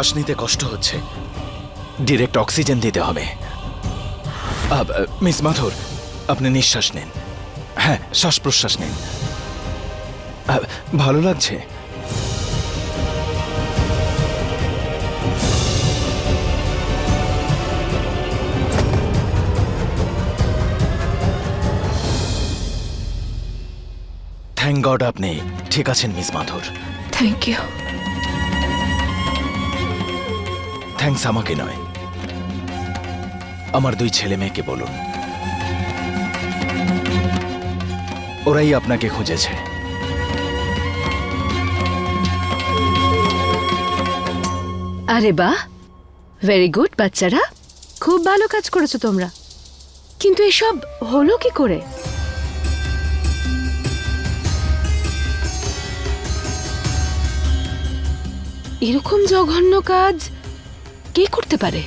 শ্বাস নিতে কষ্ট হচ্ছে। ডিরেক্ট অক্সিজেন দিতে হবে। মিস মাথুর, আপনি নিঃশ্বাস নিন। হ্যাঁ শ্বাস প্রশ্বাস নিন ভালো লাগছে? থ্যাংক গড আপনি ঠিক আছেন, miss Mathur. Thank you thanks আমাকে নয়। আমার দুই ছেলে মেয়েকে বলুন। ওরাই আপনাকে খুঁজেছে। আরে বাহ! ভেরি গুড বাচ্চারা। খুব ভালো কাজ করেছ তোমরা। কিন্তু এসব হলো কি করে? এরকম জঘন্য কাজ কে করতে পারে।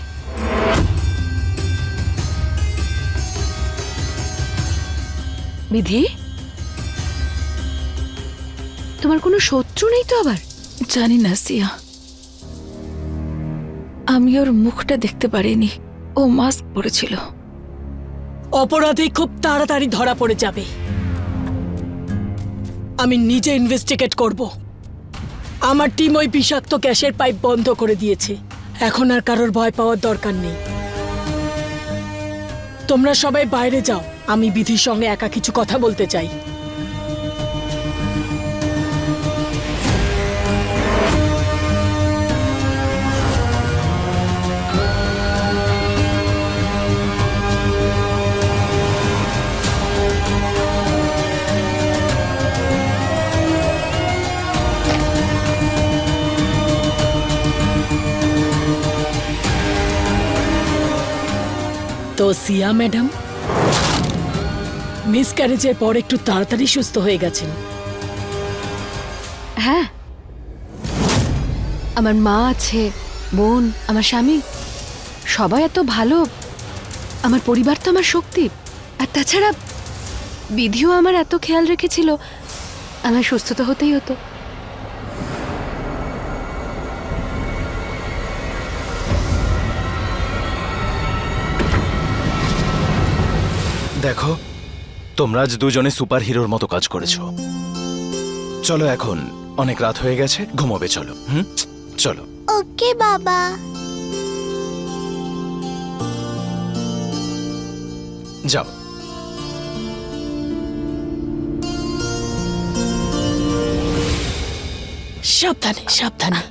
বিধি? তোমার কোনো শত্রু নেই তো আবার? জানি না সিয়া। আমি ওর মুখটা দেখতে পারিনি। ও মাস্ক পরেছিল। অপরাধী খুব তাড়াতাড়ি ধরা পড়ে যাবে। আমি নিজে ইনভেস্টিগেট করব। আমার টিম ওই বিষাক্ত গ্যাসের পাইপ বন্ধ করে দিয়েছে। এখন আর কারোর ভয় পাওয়ার দরকার নেই। তোমরা সবাই বাইরে যাও। আমি বিধির সঙ্গে একা কিছু কথা বলতে চাই। তো সিয়া, ম্যাডাম। মিস ক্যারেজের পর একটু তাড়াতাড়ি সুস্থ হয়ে গেছেন। হ্যাঁ। আমার মা আছে, বোন, আমার স্বামী, সবাই এত ভালো। আমার পরিবার তো আমার শক্তি। আর তাছাড়া বিধিও আমার এত খেয়াল রেখেছিল। আমার সুস্থ তো হতেই হতো। দেখো তোমরা আজ দুজনে সুপার হিরোর মতো কাজ করেছ। চলো এখন অনেক রাত হয়ে গেছে ঘুমোবে চলো হুম? চলো। ওকে বাবা। যাও। সাবধানে সাবধানে।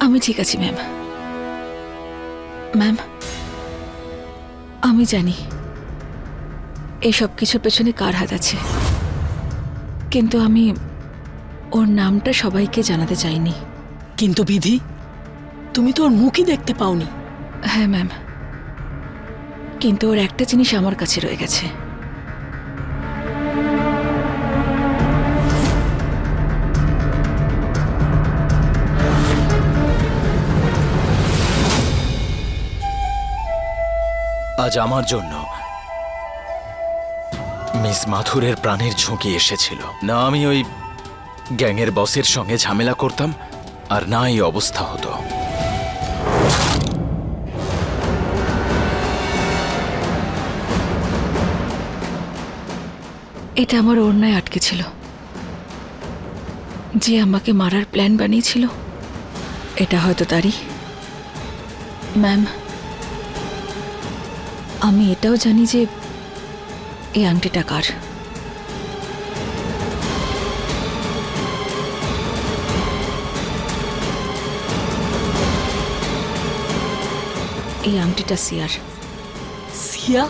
আমি ঠিক আছি ম্যাম। ম্যাম আমি জানি এই সব কিছুর পেছনে কার হাত আছে। কিন্তু আমি ওর নামটা সবাইকে জানাতে চাইনি। কিন্তু বিধি তুমি তো ওর মুখই দেখতে পাওনি। হ্যাঁ ম্যাম। কিন্তু ওর একটা জিনিস আমার কাছে রয়ে গেছে। আজ আমার জন্য মিস মাথুরের প্রাণের ঝুঁকি এসেছিল। না আমি ওই গ্যাংয়ের বসের সঙ্গে ঝামেলা করতাম, আর না এই অবস্থা হতো। এটা আমার অন্যায় আটকে ছিল। যে আমাকে মারার প্ল্যান বানিয়েছিল, এটা হয়তো তারই। ম্যাম আমি এটাও জানি যে এই আংটিটা কার। এই আংটিটা সিয়ার। সিয়া?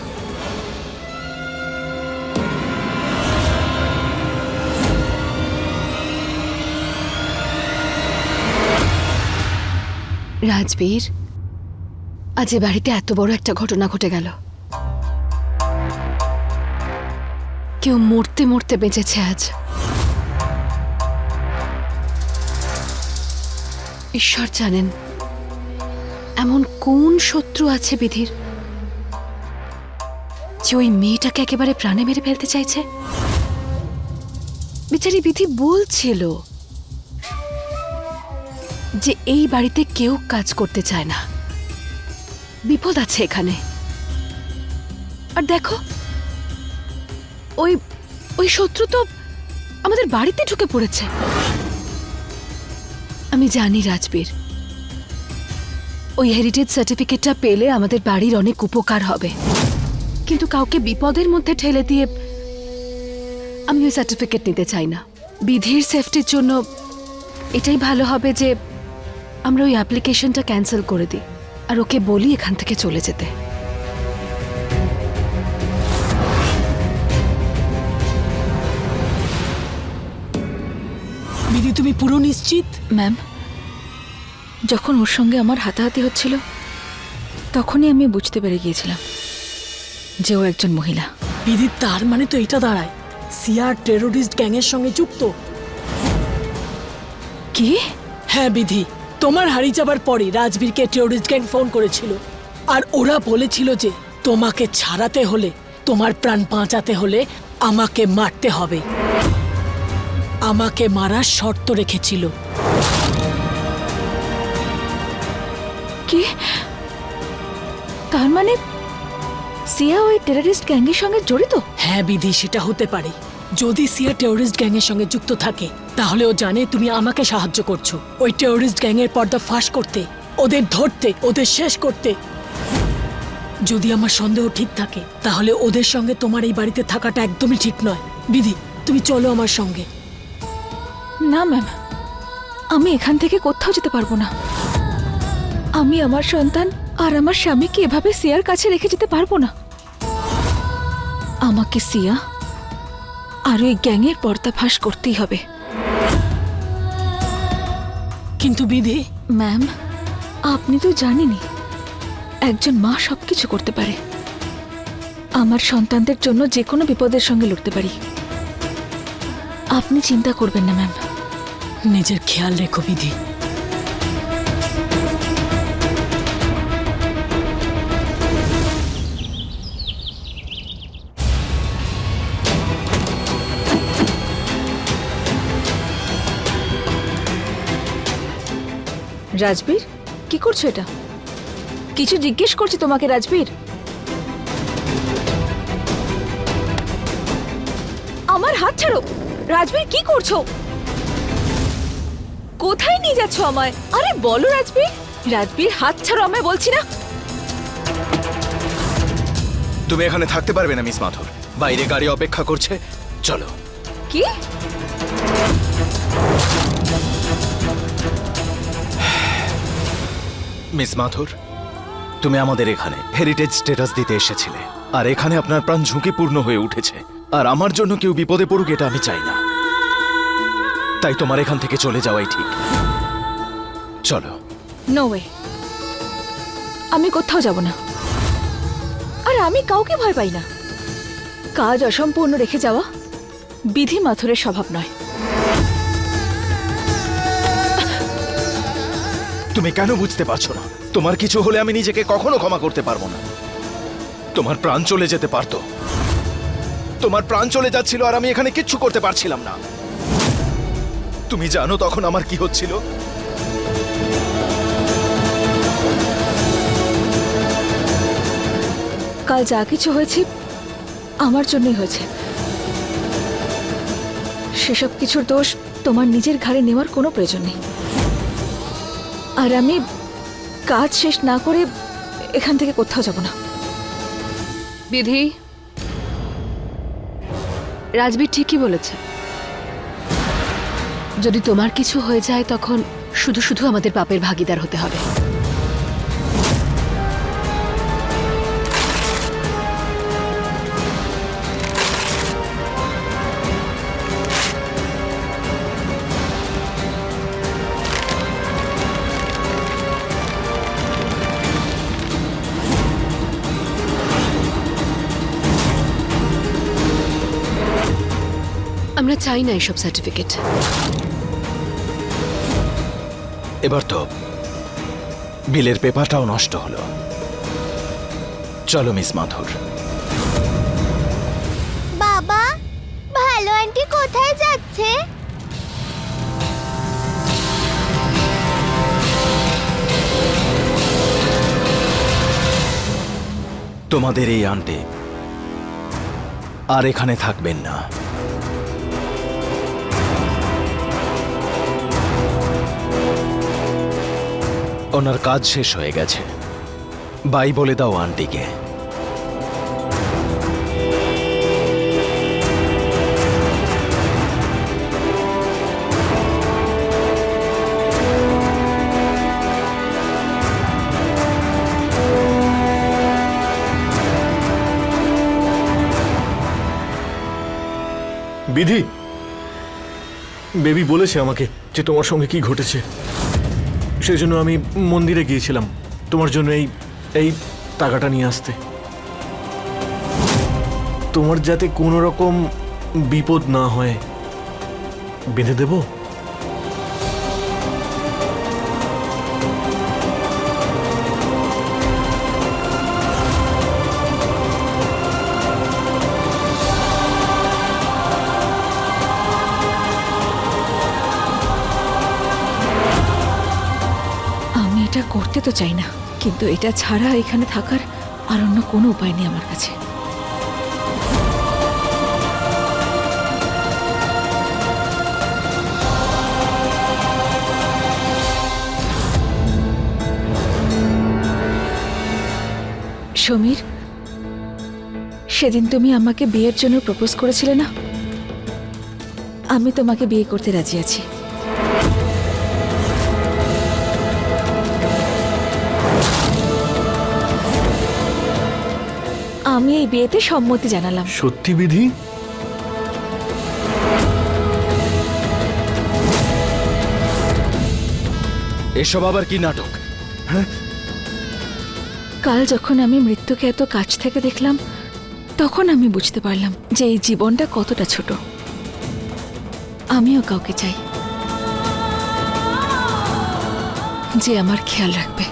রাজবীর আজ এ বাড়িতে এত বড় একটা ঘটনা ঘটে গেল। কেউ মরতে মরতে বেঁচেছে আজ। ঈশ্বর জানেন, এমন কোন শত্রু আছে বিধির যে ওই মেয়েটাকে একেবারে প্রাণে মেরে ফেলতে চাইছে? বেচারি বিধি বলছিল যে এই বাড়িতে কেউ কাজ করতে চায় না। বিপদ আছে এখানে। আর দেখো ওই ওই শত্রু তো আমাদের বাড়িতে ঢুকে পড়েছে। আমি জানি রাজবীর। ওই হেরিটেজ সার্টিফিকেটটা পেলে আমাদের বাড়ির অনেক উপকার হবে। কিন্তু কাউকে বিপদের মধ্যে ঠেলে দিয়ে আমি ওই সার্টিফিকেট নিতে চাই না। বিধির সেফটির জন্য এটাই ভালো হবে যে আমরা ওই অ্যাপ্লিকেশনটা ক্যান্সেল করে দিই। আর ওকে বলি এখান থেকে চলে যেতে। তুমি পুরো নিশ্চিত? ম্যাম যখন ওর সঙ্গে আমার হাতাহাতি হচ্ছিল তখনই আমি বুঝতে পেরে গিয়েছিলাম যে ও একজন মহিলা। বিধি তার মানে তো এটা দাঁড়ায়। সিআর টেরোরিস্ট গ্যাংয়ের সঙ্গে যুক্ত। কি? হ্যাঁ বিধি তোমার হারিয়ে যাবার পরে রাজবীরকে টেরোরিস্ট গ্যাং ফোন করেছিল। আর ওরা বলেছিল যে তোমাকে ছাড়াতে হলে তোমার প্রাণ বাঁচাতে হলে আমাকে মারতে হবে। আমাকে মারার শর্ত রেখেছিল। কি? তার মানে সিয়া ওই টেরারিস্ট গ্যাংয়ের সঙ্গে জড়িত? হ্যাঁ বিধি সেটা হতে পারে। যদি সিয়া টেরোরিস্ট গ্যাংয়ের সঙ্গে যুক্ত থাকে তাহলে ও জানে তুমি আমাকে সাহায্য করছ। ওই টেরোরিস্ট গ্যাংয়ের পর্দা ফাঁস করতে ওদের ধরতে ওদের শেষ করতে। যদি আমার সন্দেহ ঠিক থাকে তাহলে ওদের সঙ্গে তোমার এই বাড়িতে থাকাটা একদমই ঠিক নয়। বিধি তুমি চলো আমার সঙ্গে। না ম্যাম। আমি এখান থেকে কোথাও যেতে পারব না। আমি আমার সন্তান আর আমার স্বামীকে এভাবে সিয়ার কাছে রেখে যেতে পারব না। আমাকে সিয়া আর ওই গ্যাংয়ের পর্দাফাঁস করতেই হবে। কিন্তু বিধি। ম্যাম আপনি তো জানেনই একজন মা সব কিছু করতে পারে। আমার সন্তানদের জন্য যে কোনো বিপদের সঙ্গে লড়তে পারি। আপনি চিন্তা করবেন না ম্যাম। নিজের খেয়াল রেখো, বিধি। রাজবীর, কি করছ এটা? কিছু জিজ্ঞেস করছি তোমাকে, রাজবীর। আমার হাত ছাড়ো। রাজবীর, কি করছ? কোথায় নিয়ে যাচ্ছ আমায়? আরে বলো রাজবীর। রাজবীর হাত ছাড়ো আমায় বলছি না। তুমি এখানে থাকতে পারবে না মিস মাথুর। বাইরে গাড়ি অপেক্ষা করছে। চলো। কি? মিস মাথুর তুমি আমাদের এখানে হেরিটেজ স্ট্যাটাস দিতে এসেছিলে। আর এখানে আপনার প্রাণ ঝুঁকিপূর্ণ হয়ে উঠেছে। আর আমার জন্য কেউ বিপদে পড়ুক এটা আমি চাই না। তাই তোমার এখান থেকে চলে যাওয়াই ঠিক। চলো। নো ওয়ে আমি কোথাও যাব না। আর আমি কাউকে ভয় পাই না। কাজ অসম্পূর্ণ রেখে যাওয়া বিধি মাথুরের স্বভাব নয়। তুমি কেন বুঝতে পারছ না? তোমার কিছু হলে আমি নিজেকে কখনো ক্ষমা করতে পারব না। তোমার প্রাণ চলে যেতে পারতো। তোমার প্রাণ চলে যাচ্ছিল আর আমি এখানে কিচ্ছু করতে পারছিলাম না। তুমি জানো তখন আমার কি হচ্ছিল? কাল যা কিছু হয়েছে আমার জন্যই হয়েছে। সেসব কিছুর দোষ তোমার নিজের ঘাড়ে নেওয়ার কোনো প্রয়োজন নেই। আর আমি কাজ শেষ না করে এখান থেকে কোথাও যাব না। বিধি রাজবীর ঠিকই বলেছে। যদি তোমার কিছু হয়ে যায়, তখন শুধু শুধু আমাদের পাপের ভাগিদার হতে হবে। আমরা চাই না এসব সার্টিফিকেট। এবার তো বিলের পেপারটাও নষ্ট হলো। চলো মিস মাথুর। বাবা ভালো আন্টি কোথায় যাচ্ছে? তোমাদের এই আন্টি আর এখানে থাকবেন না। ওনার কাজ শেষ হয়ে গেছে। বাই বলে দাও আন্টিকে। বিধি, বেবি বলেছে আমাকে যে তোমার সঙ্গে কি ঘটেছে। সেই জন্য আমি মন্দিরে গিয়েছিলাম। তোমার জন্য এই এই টাকাটা নিয়ে আসতে। তোমার যাতে কোনো রকম বিপদ না হয়, বেঁধে দেব? করতে তো চাই না। কিন্তু এটা ছাড়া এখানে থাকার আর অন্য কোনো উপায় নেই আমার কাছে। সমীর, সেদিন তুমি আমাকে বিয়ের জন্য প্রপোজ করেছিলে না? আমি তোমাকে বিয়ে করতে রাজি আছি। আমি এই বিয়েতে সম্মতি জানালাম। সত্যি বিধি? এসব আবার কি নাটক? কাল যখন আমি মৃত্যুকে এত কাছ থেকে দেখলাম তখন আমি বুঝতে পারলাম যে এই জীবনটা কতটা ছোট। আমিও কাউকে চাই যে আমার খেয়াল রাখবে।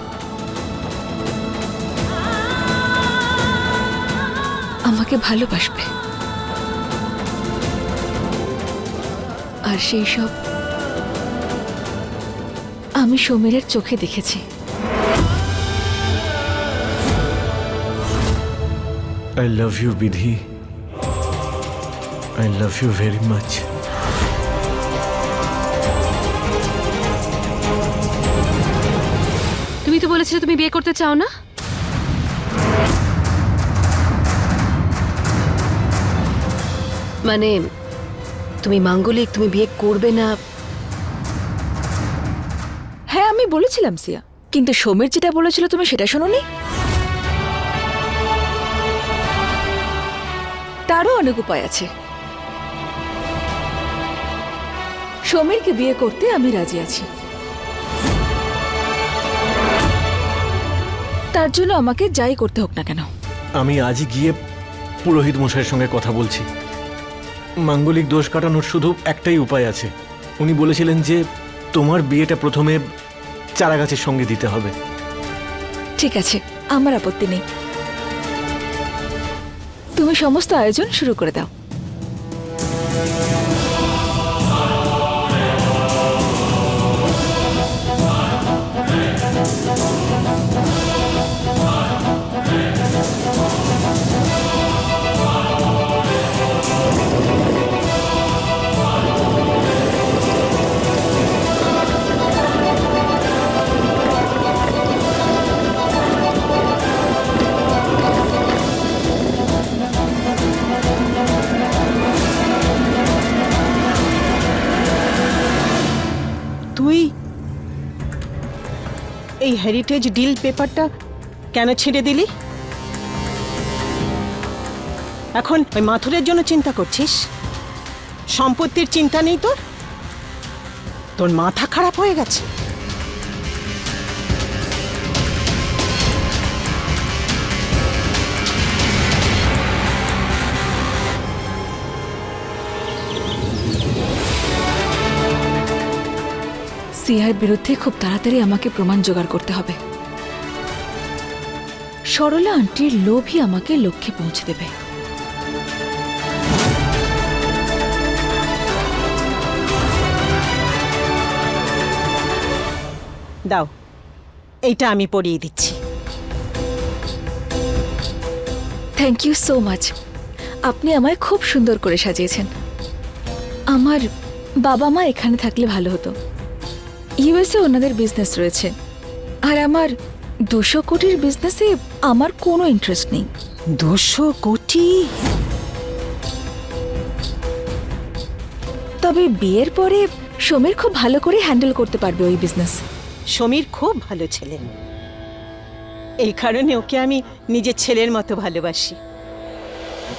আমাকে ভালোবাসবে। আর সেই সব আমি সমীরের চোখে দেখেছি। I love you Bidhi. I love you very much তুমি তো বলেছিলে তুমি বিয়ে করতে চাও না? মানে তুমি মাঙ্গলিক তুমি বিয়ে করবে না। হ্যাঁ আমি বলেছিলাম সিয়া। কিন্তু সমীর যেটা বলেছিল তুমি সেটা শোনোনি? তারও অনেক উপায় আছে। সমীরকে বিয়ে করতে আমি রাজি আছি। তার জন্য আমাকে যাই করতে হোক না কেন। আমি আজই গিয়ে পুরোহিত মশাইয়ের সঙ্গে কথা বলছি। মাঙ্গলিক দোষ কাটানোর শুধু একটাই উপায় আছে। উনি বলেছিলেন যে, তোমার বিয়েটা প্রথমে চারাগাছের সঙ্গে দিতে হবে। ঠিক আছে, আমার আপত্তি নেই। তুমি সমস্ত আয়োজন শুরু করে দাও। হেরিটেজ ডিল পেপারটা কেন ছিঁড়ে দিলি? এখন ওই মাথুরের জন্য চিন্তা করছিস? সম্পত্তির চিন্তা নেই তোর? তোর মাথা খারাপ হয়ে গেছে। সিয়ার বিরুদ্ধে খুব তাড়াতাড়ি আমাকে প্রমাণ জোগাড় করতে হবে। সরলা আন্টির লোভই আমাকে লক্ষ্যে পৌঁছে দেবে। দাও এইটা আমি পড়িয়ে দিচ্ছি। থ্যাংক ইউ সো মাচ আপনি আমায় খুব সুন্দর করে সাজিয়েছেন। আমার বাবা মা এখানে থাকলে ভালো হতো। ইউএসএ ওনাদের বিজনেস রয়েছে। আর আমার দুশো কোটির বিজনেসে আমার কোনো ইন্টারেস্ট নেই। দুশো কোটি? তবে বিয়ের পরে সমীর খুব ভালো করে হ্যান্ডেল করতে পারবে ওই বিজনেস সমীর খুব ভালো ছেলে। এই কারণে ওকে আমি নিজের ছেলের মতো ভালোবাসি।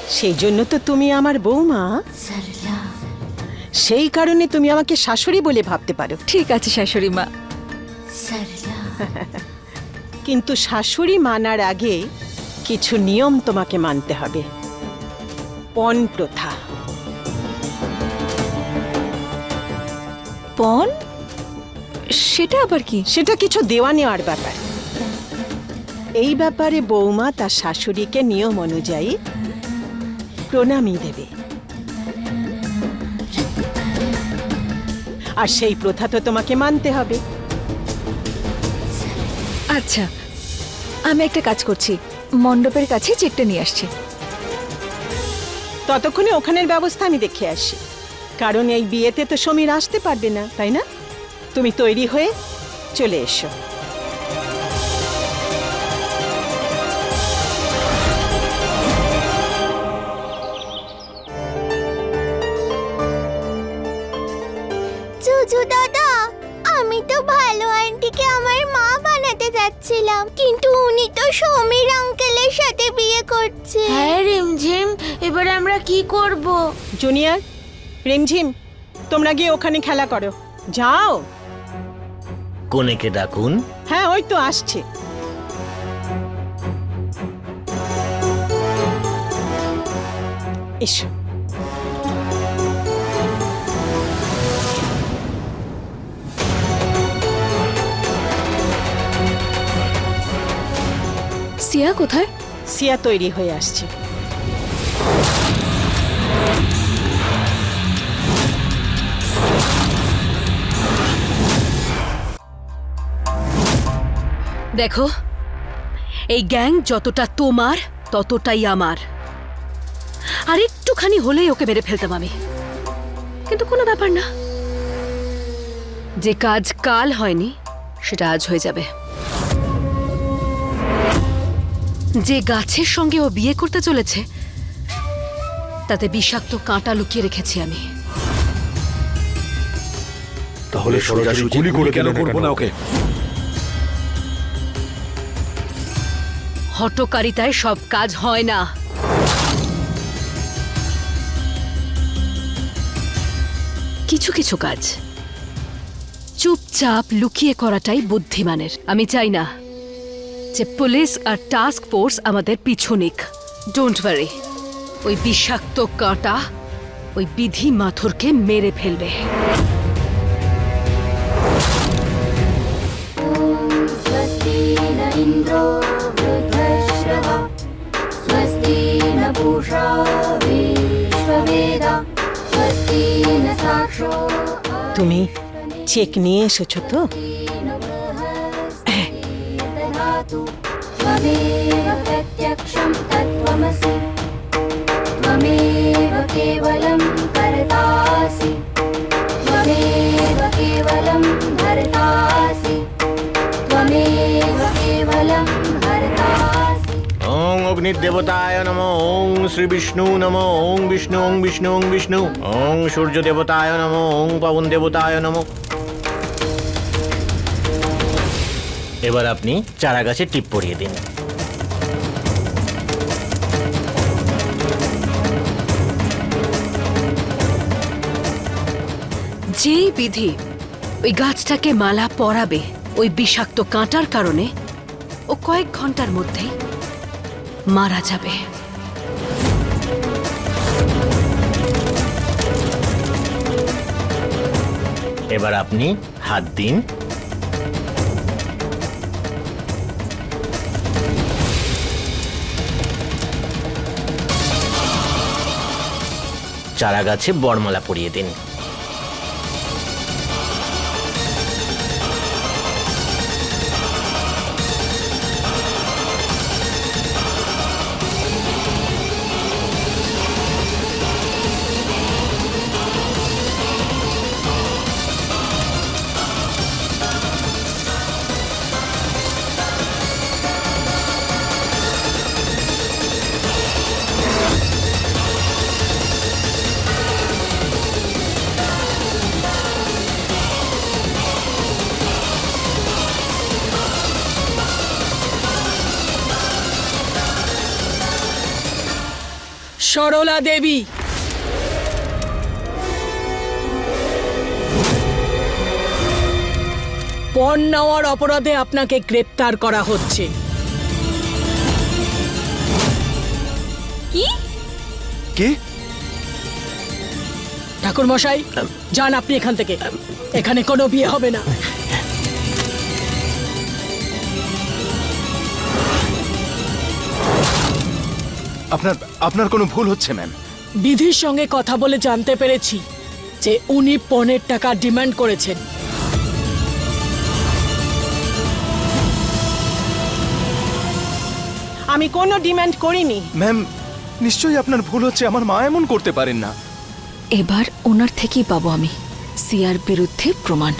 সেই জন্য তো তুমি আমার বৌমা। সেই কারণে তুমি আমাকে শাশুড়ি বলে ভাবতে পারো। ঠিক আছে শাশুড়ি মা। কিন্তু শাশুড়ি মানার আগে কিছু নিয়ম তোমাকে মানতে হবে। পণ প্রথা। পণ? সেটা আবার কি? সেটা কিছু দেওয়া নেওয়ার ব্যাপার। এই ব্যাপারে বৌমা তার শাশুড়িকে নিয়ম অনুযায়ী প্রণামী দেবে। আর সেই প্রথা তো তোমাকে মানতে হবে। আচ্ছা আমি একটা কাজ করছি। মণ্ডপের কাছে চেকটা নিয়ে আসছি। ততক্ষণে ওখানের ব্যবস্থা আমি দেখে আসি। কারণ এই বিয়েতে তো সমীর আসতে পারবে না তাই না? তুমি তৈরি হয়ে চলে এসো। জুজু দাদা আমি তো ভালো আন্টিকে আমার মা বানাতে যাচ্ছিলাম কিন্তু উনি তো সমীর আঙ্কেলের সাথে বিয়ে করছে। হ্যাঁ রিমঝিম এবার আমরা কি করব? জুনিয়র রিমঝিম তোমরা গিয়ে ওখানে খেলা করো। যাও। কোনেকে ডাকুন। হ্যাঁ ওই তো আসছে। এসো। সিয়া কোথায়? সিয়া তৈরি হয়ে আসছে। দেখো এই গ্যাং যতটা তোমার ততটাই আমার। আর একটুখানি হলেই ওকে মেরে ফেলতাম আমি। কিন্তু কোনো ব্যাপার না। যে কাজ কাল হয়নি সেটা আজ হয়ে যাবে। যে গাছের সঙ্গে ও বিয়ে করতে চলেছে তাতে বিষাক্ত কাঁটা লুকিয়ে রেখেছি আমি। তাহলে গুলি করে কেন করব না ওকে? হটকারিতায় সব কাজ হয় না। কিছু কিছু কাজ। চুপচাপ লুকিয়ে করাটাই বুদ্ধিমানের। আমি চাই না যে পুলিশ আর টাস্ক ফোর্স আমাদের পিছু নিক ডোন্ট ওয়ারি ওই বিষাক্ত কাঁটা ওই বিধি মাথুরকে মেরে ফেলবে তুমি চেক নিয়ে এসেছো তো ददातु त्वमेव प्रत्यक्षं तत्त्वमसि त्वमेव केवलं कर्तासि त्वमेव केवलं भर्तासि त्वमेव केवलं भर्तासि ওং অগ্নিদেবতায় নম ওং শ্রী বিষ্ণু নম ওং বিষ্ণু ওং বিষ্ণু ওং বিষ্ণু ওং সূর্য দেবতায় নম ওং পবন দেবতায় নম এবার আপনি চারা গাছে টিপ পরিয়ে দিন। যেই বিধি ওই গাছটাকে মালা পরাবে ওই বিষাক্ত কাঁটার কারণে ও কয়েক ঘণ্টার মধ্যেই মারা যাবে। এবার আপনি হাত দিন। চারা গাছে বড়মালা পরিয়ে দিন। সরলা দেবী। পণ নেওয়ার অপরাধে আপনাকে গ্রেপ্তার করা হচ্ছে। কে? ঠাকুর মশাই যান আপনি এখান থেকে। এখানে কোনো বিয়ে হবে না। আপনার আপনার কোনো ভুল হচ্ছে ম্যাম বিধির সঙ্গে কথা বলে জানতে পেরেছি যে উনি পণের টাকা ডিমান্ড করেছেন। আমি কোনো ডিমান্ড করিনি। ম্যাম নিশ্চয়ই আপনার ভুল হচ্ছে আমার মা এমন করতে পারেন না। এবার ওনার থেকেই পাবো আমি সিয়ার বিরুদ্ধে প্রমাণ।